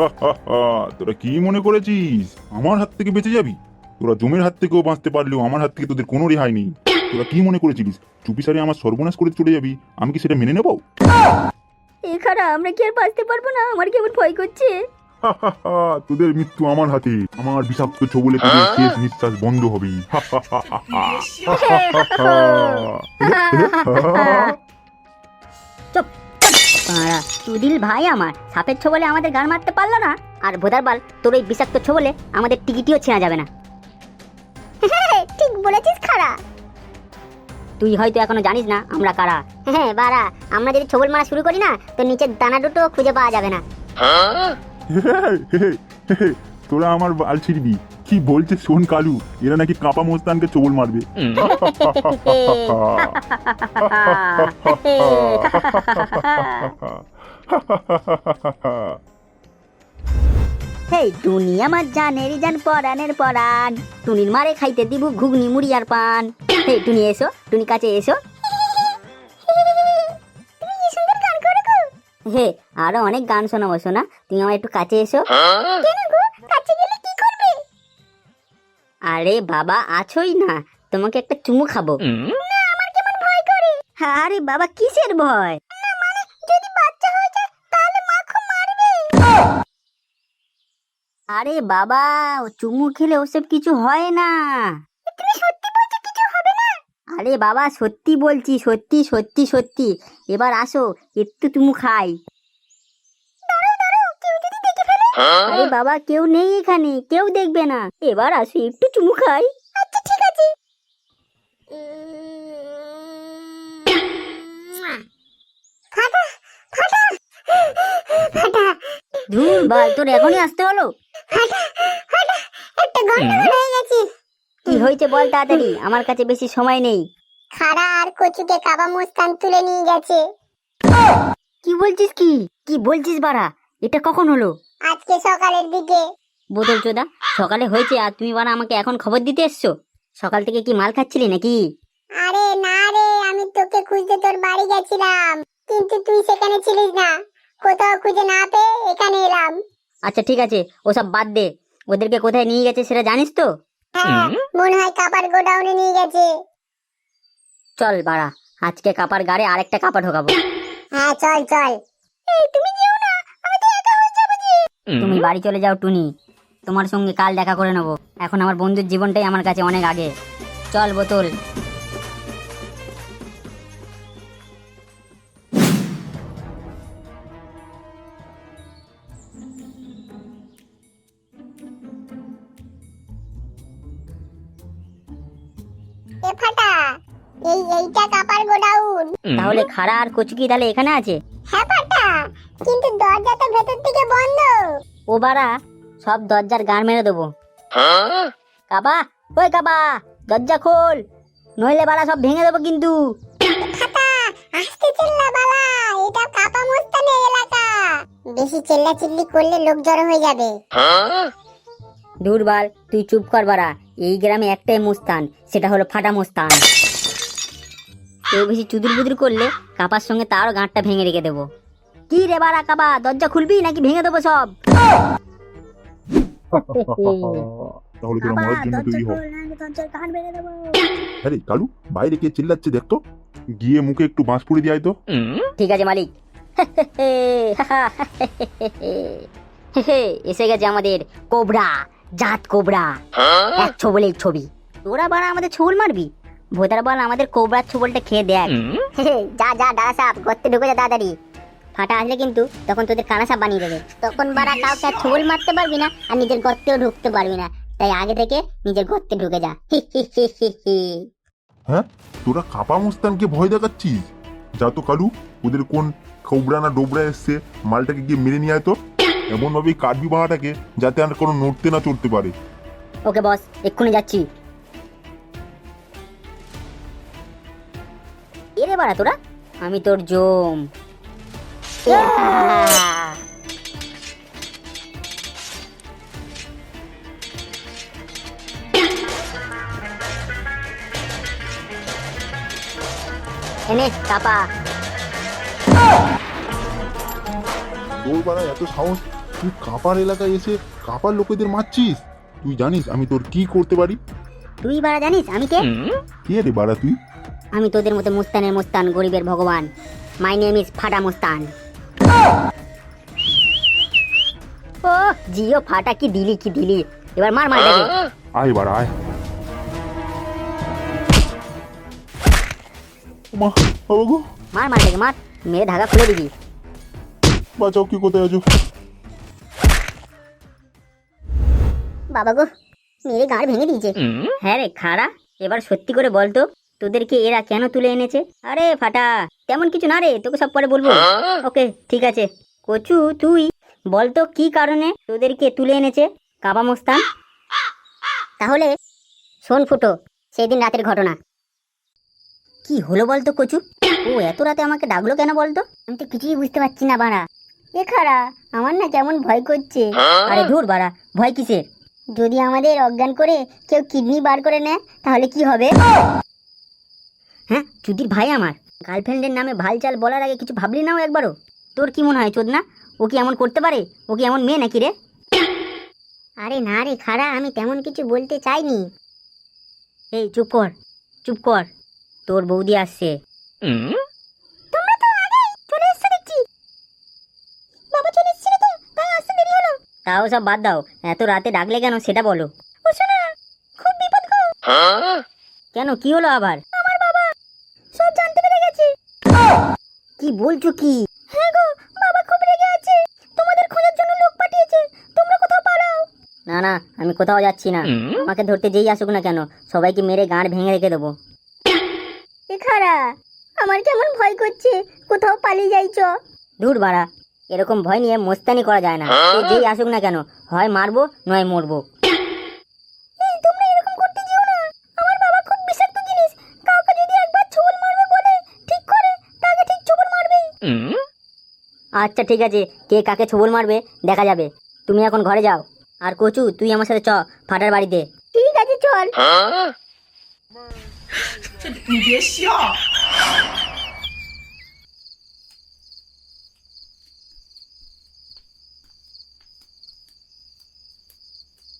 তোরা কি মনে করেছিস? আমার হাত থেকে বেঁচে যাবি? তোরা জমের হাত থেকেও বাঁচতে পারলেও আমার হাত থেকে তোদের কোনো রেহাই নেই। তোরা কি মনে করেছিলিস? চুপি সারে আমার সর্বনাশ করে চলে যাবি? আমি কি সেটা মেনে নেব? এ খারা আমরা কি আর বাঁচতে পারব না? আমার কেমন ভয় করছে? তোদের মৃত্যু আমার হাতে। আমার বিষাক্ত ছবলে শেষ নিঃশ্বাস বন্ধ হবে। পাড়া সুদিল ভাই আমার। সাপের ছোবলে আমাদের গান মারতে পারল না। আর ভোদার বাল তোর ওই বিষাক্ত ছোবলে আমাদের টিকিটিও ছেঁড়া যাবে না। ঠিক বলেছিস খারা তুই হয়তো এখনও জানিস না আমরা কারা। হ্যাঁ বাড়া আমরা যদি ছোবল মারা শুরু করি না তো নিচের দানা দুটো খুঁজে পাওয়া যাবে না। তোরা আমার বাল ছিড়বি। কি বলছে শোন কালু? এরা নাকি কাপা মোস্তানকে চোবল মারবে। হেই টুনি আমার জানের জান পরানের পরান টুনির মারে খাইতে দিব ঘুগনি মুড়ি আর পান। হেই টুনি এসো টুনি কাছে এসো। হে আরও অনেক গান শোনাবো শোনা তুমি আমার একটু কাছে এসো। আরে বাবা আছোই না। তোমাকে একটা চুমু খাব। আরে বাবা কিসের ভয়? আরে বাবা ও চুমু খেলে ওসব কিছু হয় না? আরে বাবা সত্যি বলছি সত্যি সত্যি সত্যি। এবার আসো একটু চুমু খাই। আরে বাবা কেউ নেই এখানে কেউ দেখবে না। এবার আসো একটু চুমু খাই। আচ্ছা ঠিক আছে। ধুর বল তোর এখনই আসতে হলো? একটা গন্ডগোল হয়ে গেছে। কি হয়েছে বল তাড়াতাড়ি? আমার কাছে বেশি সময় নেই। খাড়া আর কচুকে কাবা মুস্তান তুলে নিয়ে গেছে। কি বলছিস কি? কি বলছিস বাড়া? এটা কখন হলো? আজকে সকালের দিকে। বোতল চোদা সকালে হয়েছে আর তুমি বাড়া আমাকে এখন খবর দিতে এসছো? সকাল থেকে কি মাল খাচ্ছিলি নাকি? আরে না রে আমি তোকে খুঁজতে তোর বাড়ি গেছিলাম। কিন্তু তুই সেখানে ছিলিস না। কোথাও খুঁজে না পেয়ে এখানে এলাম। আচ্ছা ঠিক আছে ওসব বাদ দে। ওদেরকে কোথায় নিয়ে গেছে সেটা জানিস তো? হ্যাঁ মনে হয় কাপার গোডাউনে নিয়ে গেছে। চল বাড়া আজকে কাপার গাড়ে আরেকটা কাপা ঢোকাবো। হ্যাঁ চল চল। এই তুমি যেও না আমি তো একা হয়ে যাব যে তুমি বাড়ি চলে যাও টুনি। তোমার সঙ্গে কাল দেখা করে নেব। এখন আমার বন্ধুর জীবনটাই আমার কাছে অনেক আগে। চল বোতল। এ ফাটা এই এইটা কাপার গোডাউন। তাহলে খাড়া আর কচুকি তাহলে এখানে আছে? হ্যাঁ কিন্তু দরজা তো ভেতর থেকে বন্ধ। ও বাড়া সব দরজার গান মেরে দেবো। কাবা ওই কাবা দরজা খোল। নইলে বাড়া সব ভেঙে দেবো কিন্তু। ফাটা আস্তে চিল্লা বালা এটা কাপা মুস্তানের এলাকা। বেশি চিল্লা চিল্লি করলে লোক জড়ো হয়ে যাবে। দুর্বার তুই চুপ কর বাড়া এই গ্রামে একটাই মুস্তান সেটা হলো ফাটা মুস্তান। কেউ বেশি চুদুর বুদুর করলে কাপার সঙ্গে তারও গাঁটটা ভেঙে রেখে দেবো। কি রে বাড়া কাবা? দরজা খুলবি নাকি ভেঙে দেবো সব? তাহলে তোরা মরার জন্য তৈরি হ। আরে কালু বাইরে কে চিল্লাচ্ছে দেখতো গিয়ে মুখে একটু বাঁশ পুড়ে দিয়ে তো। ঠিক আছে মালিক। এসে গেছে আমাদের কোবরা জাত কোবরা। এক ছবলের ছবি। তোরা বাড়া আমাদের ছবল মারবি? ভোদার বল আমাদের কোবরার ছবলটা খেয়ে দেখ। যা যা ডালা সাপ গর্তে ঢুকে যা তাড়াতাড়ি। ফাটা আসলে কিন্তু তখন তোদের কানা সাপ বানিয়ে দেবে। তখন বারা কাউকে আর ছোবল মারতে পারবি না আর নিজের গর্তেও ঢুকতে পারবি না। তাই আগে থেকে নিজের গর্তে ঢুকে যা। হি হি হি হি হি। হ্যাঁ? তোরা কাপা মুস্তানকে ভয় দেখাচ্ছিস? যা তো কালু ওদের কোন খবরা না ডোবরা এসছে মালটাকে গিয়ে মেরে নিয়ে আয় তো। এমন ভাবেই কাটবি বাহাটাকে যাতে আর কোনো নড়তে না চড়তে পারে। ওকে বস এক্ষুনি যাচ্ছি। এরে বাড়া তোরা আমি তোর জম! এনে কাপা তোর বাড়া এত সাহস? তুই কাপার এলাকায় এসে কাপার লোকেদের মারছিস? তুই জানিস আমি তোর কি করতে পারি? তুই বাড়া জানিস? আমি কে? কে রে বাড়া তুই? আমি তোদের মতো মুস্তানের মুস্তান গরিবের ভগবান। মাই নেম ইজ ফাটা মুস্তান। ও জিও ফাটা কি দিলি কি দিলি? এবার মার মার দেখে। আয় বাড়া আয়। মা বাবা গো। মার মার দেখে মার। মেরে ধাগা খুলে দিবি। বাঁচাও কি কোথায় আছো? বাবা গো মেরে গাড় ভেঙে দিয়েছে। হ্যাঁ রে খাড়া। এবার সত্যি করে বলতো তোদেরকে এরা কেন তুলে এনেছে? আরে ফাটা তেমন কিছু না রে তোকে সব পরে বলব। ওকে ঠিক আছে। কচু তুই বলতো কি কারণে তোদেরকে তুলে এনেছে? কাবা মোস্তান? তাহলে শোন ফুটো সেদিন রাতের ঘটনা। কি হলো বলতো কচু? ও এত রাতে আমাকে ডাকলো কেন বলতো? আমি তো কিছুই বুঝতে পারছি না বাড়া। এ খাড়া আমার না কেমন ভয় করছে। আরে ধুর বাড়া ভয় কিসের? যদি আমাদের অজ্ঞান করে কেউ কিডনি বার করে নেয় তাহলে কি হবে? হ্যাঁ? চুদির ভাই আমার। গার্লফ্রেন্ডের নামে ভালো চাল বলার আগে কিছু ভাবলি নাও একবারও? তোর কি মনে হয় চোদনা? ও কি এমন করতে পারে? ও কি এমন মেয়ে নাকি রে? আরে না রে খাড়া আমি তেমন কিছু বলতে চাইনি। এই চুপ কর চুপ কর। তোর বৌদি আসছে। তোমরা তো আগেই চলে এসছো দেখছি। বাবা চলে এসেছিল তো তাই আসতে দেরি হলো। তাও সব বাদ দাও এত রাতে ডাকলে কেন সেটা বলো। ও শোনা খুব বিপদ গো। কেন কি হলো আবার আমার বাবা সব জানতে পেরে গেছে কি বলছো কি? হ্যাঁ গো বাবা খুব রেগে আছে। তোমাদের খোঁজার জন্য লোক পাঠিয়েছে। তোমরা কোথাও পালাও। না না আমি কোথাও যাচ্ছি না। আমাকে ধরতে যেই আসুক না কেন সবাইকে মেরে গাঁড় ভেঙে রেখে দেবো। খারা আমার কেমন ভয় করছে? কোথাও পালিয়ে যাইছো দূর বাড়া এরকম ভয় নিয়ে মোস্তানি করা যায় না। যেই আসুক না কেন হয় মারবো নয় মরবো। আচ্ছা ঠিক আছে। কে কাকে ছোবল মারবে দেখা যাবে। তুমি এখন ঘরে যাও। আর কচু তুই আমার সাথে চ ফাটার বাড়িতে। ঠিক আছে চল।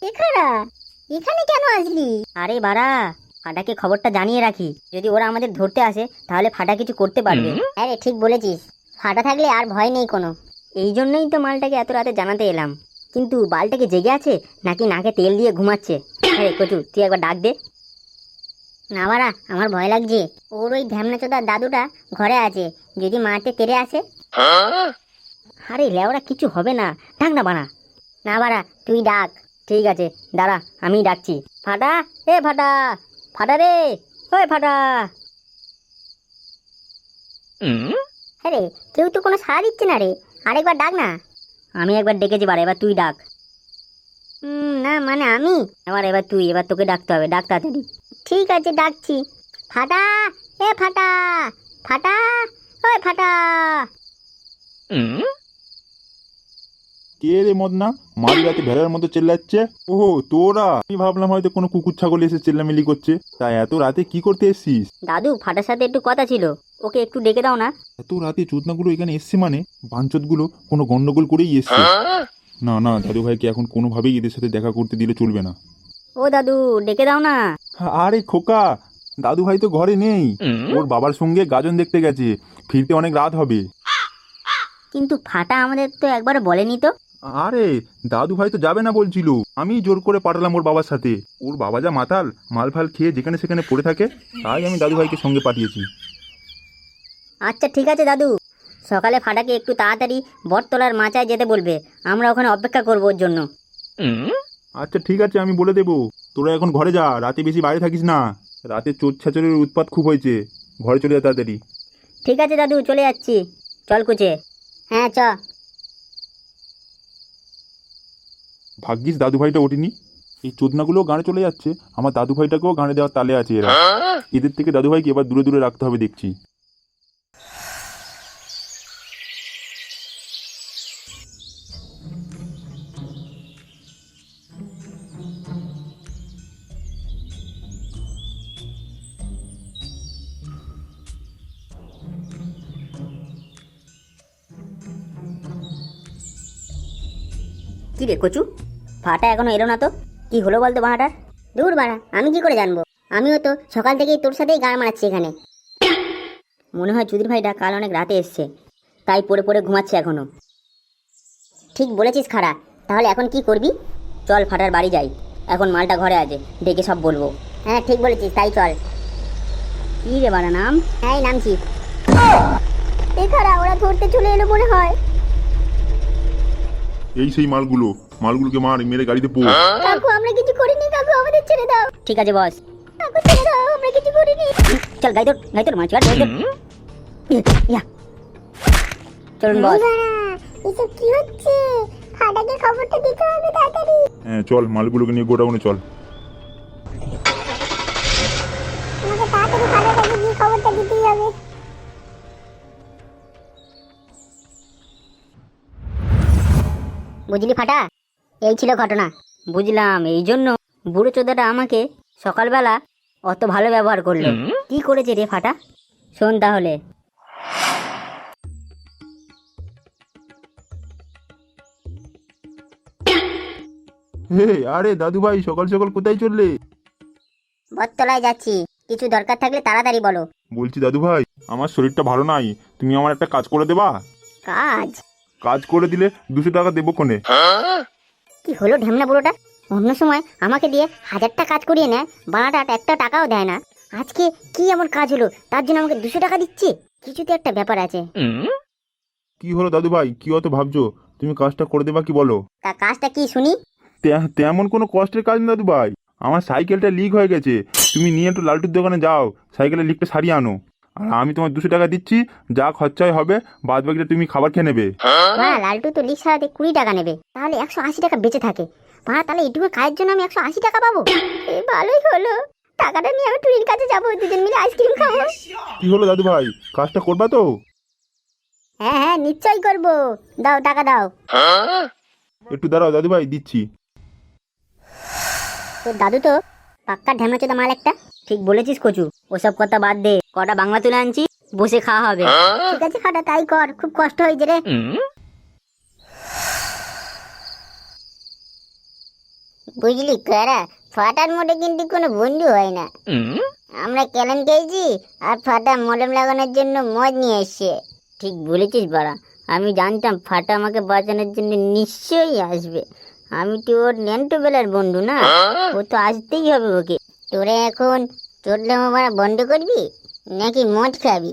এখানা এখানে কেন আসলি? আরে বাড়া ফাটাকে খবরটা জানিয়ে রাখি। যদি ওরা আমাদের ধরতে আসে তাহলে ফাটা কিছু করতে পারবে। আরে ঠিক বলেছিস। ফাটা থাকলে আর ভয় নেই কোনো। এই জন্যই তো মালটাকে এত রাতে জানাতে এলাম। কিন্তু বালটাকে জেগে আছে নাকি নাকে তেল দিয়ে ঘুমাচ্ছে? আরে কচু, তুই একবার ডাক দে। না বাড়া, আমার ভয় লাগছে। ওর ওই ধ্যামনাচোদার দাদুটা ঘরে আছে, যদি মারতে তেরে আসে। আরে লেওরা, কিছু হবে না। ডাক না বানা না বাড়া, তুই ডাক। ঠিক আছে, দাঁড়া, আমি ডাকছি। ফাটা এ ফাটা ফাটা রে, ওই ফাটা আরে কেউ তো কোনো সাড়া দিচ্ছে না রে। আরেকবার ডাক না। আমি একবার ডেকেছি বাড়া এবার তুই ডাক। না মানে আমি? এবার এবার তুই এবার তোকে ডাকতে হবে ডাক তাড়াতাড়ি। ঠিক আছে ডাকছি। ফাটা এ ফাটা ফাটা ওই ফাটা। কে রে মদনা? মাঝ রাতে ভেড়ার মতো চেল্লাচ্ছে? ওহো তোরা? আমি ভাবলাম হয়তো কোনো কুকুর ছাগল এসে চেল্লামিলি করছে। তাই এত রাতে কি করতে এসছিস? দাদু ফাটার সাথে একটু কথা ছিল। ওকে একটু ডেকে দাও না। এত রাতে চোদনাগুলো এখানে এসছে মানে? বাঞ্চতগুলো কোনো গন্ডগোল করেই এসছে। না না দাদু ভাইকে এখন কোনোভাবেই এদের সাথে দেখা করতে দিলে চলবে না। ও দাদু ডেকে দাও না। আরে খোকা দাদু ভাই তো ঘরে নেই। ওর বাবার সঙ্গে গাজন দেখতে গেছে। ফিরতে অনেক রাত হবে। কিন্তু ফাটা আমাদের তো একবার বলেনি তো। আরে দাদু ভাই তো যাবে না বলছিল। আমি জোর করে পাঠালাম ওর বাবার সাথে। ওর বাবা যা মাতাল মাল ফাল খেয়ে যেখানে সেখানে পড়ে থাকে তাই আমি দাদু ভাইকে সঙ্গে পাঠিয়েছি। আচ্ছা ঠিক আছে দাদু। সকালে ফাটাকে একটু তাড়াতাড়ি বটতলার মাচায় যেতে বলবে। আমরা ওখানে অপেক্ষা করব ওর জন্য। আচ্ছা ঠিক আছে আমি বলে দেবো। তোরা এখন ঘরে যা রাতে বেশি বাইরে থাকিস না। রাতে চোর ছাচরের উৎপাত খুব হয়েছে। ঘরে চলে যা তাড়াতাড়ি। ঠিক আছে দাদু চলে যাচ্ছি। চল কুচে। হ্যাঁ চ। ভাগ্যিস দাদু ভাইটা ওঠেনি। এই চোদনাগুলো গানে চলে যাচ্ছে। আমার দাদু ভাইটাকেও গানে দেওয়ার তালে আছে এরা। এদের থেকে দাদু ভাইকে এবার দূরে দূরে রাখতে হবে দেখছি। কি রে কচু? ফাটা এখনও এলো না তো? কি হলো বলতো বাড়াটার দূর বাড়া আমি কি করে জানব? আমিও তো সকাল থেকেই তোর সাথেই গান মারাচ্ছি এখানে। মনে হয় চুদির ভাইটা কাল অনেক রাতে এসছে তাই পড়ে পড়ে ঘুমাচ্ছে এখনও। ঠিক বলেছিস খাড়া তাহলে এখন কি করবি? চল ফাটার বাড়ি যাই এখন মালটা ঘরে আছে ডেকে সব বলব। হ্যাঁ ঠিক বলেছিস তাই চল। কি রে বাড়া নাম? হ্যাঁ নামছি। খাড়া ওরা ধরতে চলে এলো মনে হয়। এই সেই মালগুলো মালগুলোকে মার মেরে গাড়িতে পো। কাকু আমরা কিছু করিনি কাকু আমাদের ছেড়ে দাও। ঠিক আছে বস। কাকু ছেড়ে দাও আমরা কিছু করিনি। চল গাইতর গাইতর মাছ গাইতর ইয়া চলুন বস। এসব কি হচ্ছে? ফাটাকে খবরটা দিতে হবে তাড়াতাড়ি। হ্যাঁ চল মালগুলোকে নিয়ে গোডাউনে চল। আমাকে তাড়াতাড়ি কাছে গিয়ে খবরটা দিতেই হবে। বুঝলি ফাটা? এই ছিল ঘটনা। বুঝলাম এই জন্য বুড়ো চোদাটা আমাকে সকালবেলা অত ভালো ব্যবহার করল। কি করেছে রে ফাটা? শোন তাহলে। হে আরে দাদু ভাই সকাল সকাল কোথায় চললে? বটতলায় যাচ্ছি। কিছু দরকার থাকলে তাড়াতাড়ি বলো। বলছি দাদু ভাই আমার শরীরটা ভালো নাই তুমি আমার একটা কাজ করে দেবা? কাজ? কাজ করে দিলে দুশো টাকা দেবো কোনে? কি হলো ঢেমনা বুড়োটা? অন্য সময় আমাকে দিয়ে হাজারটা কাজ করিয়ে নেয় বানাটা একটা টাকাও দেয় না। আজকে কি এমন কাজ হলো? তার জন্য আমাকে দুশো টাকা দিচ্ছে? কিছুতে একটা ব্যাপার আছে। কি হলো দাদু ভাই কি অত ভাবছ? তুমি কাজটা করে দেবা কি বলো? তা কাজটা কি শুনি? তেমন কোনো কষ্টের কাজ না দাদু ভাই আমার সাইকেলটা লিক হয়ে গেছে। তুমি নিয়ে একটু লালটুর দোকানে যাও। সাইকেলের লিকটা সারিয়ে আনো। আর আমি তোমার দুশো টাকা দিচ্ছি যা খরচায় হবে বাদ বাকিটা তুমি খাবার খেয়ে নেবে। হ্যাঁ লালটু তো লিক সারাতে কুড়ি টাকা নেবে। তাহলে একশো আশি টাকা বেঁচে থাকে। মা তাহলে এইটুকু কাজের জন্য আমি একশো আশি টাকা পাবো? এ ভালোই হলো। টাকাটা নিয়ে আমি টুরির কাছে যাব দুজন মিলে আইসক্রিম খাব। কি হলো দাদু ভাই? কাজটা করবা তো? হ্যাঁ হ্যাঁ নিশ্চয়ই করব। দাও টাকা দাও। একটু দাঁড়াও দাদু ভাই দিচ্ছি। তোর দাদু তো পাক্কা ঢ্যামনা চোদা মাল একটা। ঠিক বলেছিস কচু। ওসব কথা বাদ দে। কটা বাংলা তুলে আনছি বসে খাওয়া হবে। ঠিক আছে খাটা তাই কর খুব কষ্ট হয়েছে রে। বুঝলি কারা ফাটার মোটে কিন্তু কোনো বন্ধু হয় না। আমরা ক্যালেন খেয়েছি আর ফাটা মলম লাগানোর জন্য মদ নিয়ে এসছে। ঠিক বলেছিস বাড়া আমি জানতাম ফাটা আমাকে বাঁচানোর জন্য নিশ্চয়ই আসবে। আমি তো ওর বেলার বন্ধু না ও তো আসতেই হবে ওকে। তোরা এখন মারা বন্ধ করবি? নাকি মদ খাবি?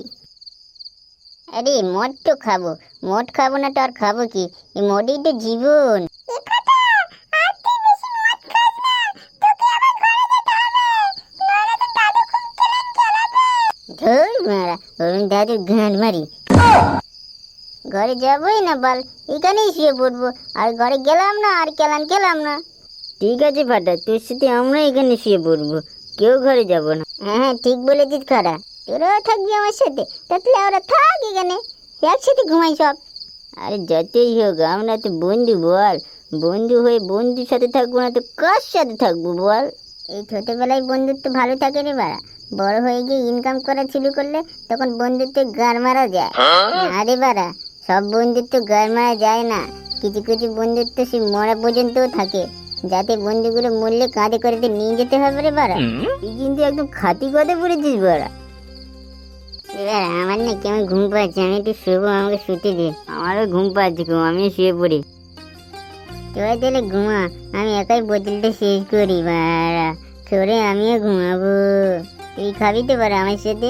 আরে মদ তো খাব। মদ খাব না তো আর খাব কি? এই মদই তো জীবন। ধর মারা অরুণ ঘরে যাবোই না বল এখানেই শুয়ে পড়ব। আর ঘরে গেলাম না আর কেলান গেলাম না। ঠিক আছে ফাটা তোর সাথে আমরা এখানে শুয়ে পড়ব। কেউ ঘরে যাব না। হ্যাঁ হ্যাঁ ঠিক বলেছিস খারা। তোরাও থাকবি আমার সাথে তাহলে ওরা থাক এখানে একসাথে ঘুমাই সব। আরে যতই হোক আমরা তো বন্ধু বল। বন্ধু হয়ে বন্ধুর সাথে থাকব না তো কার সাথে থাকব বল? এই ছোটবেলায় বন্ধুত্ব ভালো থাকে রে বাড়া। বড় হয়ে গিয়ে ইনকাম করা শুরু করলে তখন বন্ধুত্বে গার মারা যায়। আরে বাড়া সব বন্ধুত্ব গার মারা যায় না। কিছু কিছু বন্ধুত্ব সে মরা পর্যন্তও থাকে। যাতে বন্ধুগুলো মরলে কাঁধে করে নিয়ে যেতে হবে রে বাড়া। তুই কিন্তু একদম খাতি কথা পড়েছিস বাড়া। এবার আমার না কেমন ঘুম পাচ্ছে, আমি একটু শুবো, আমাকে শুতে দে। আমারও ঘুম পাচ্ছে ঘুম আমি শুয়ে পড়ি। তোরা তাহলে ঘুমা, আমি একাই বোতলটা শেষ করি, বাড়া। করে আমিও ঘুমাবো। তুই খাবি তো পারো আমার সাথে?